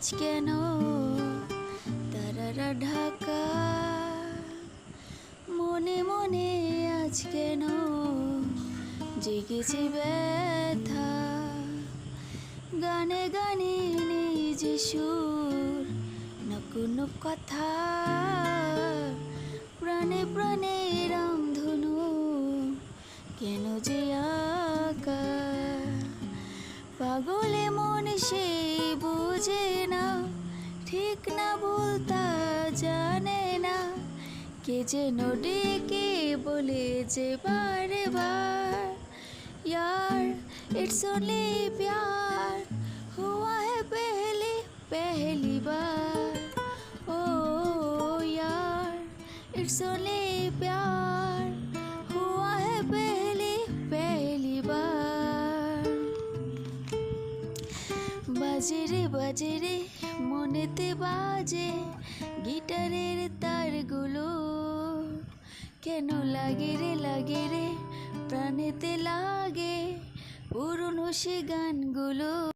আজ কেন? তারারা ঢাকা। মনে মনে আজ কেন? জেগেছে ব্যথা। গানে গানে নেই যে সুর না কোনো কথা। প্রাণে প্রাণে রামধনু কেন যে আঁকা? পাগলে মন সে ঠিক না বলতা জানে না কে যেন ডেকে বলে যে বারে বার यार इट्स ओनली प्यार हुआ है पहली पहली बार ओ यार इट्स ओनली प्यार বাজে রে বাজে রে, মনেতে বাজে গিটারের তারগুলো। কেন লাগে রে লাগে রে, প্রাণেতে লাগে পুরনো সে গানগুলো।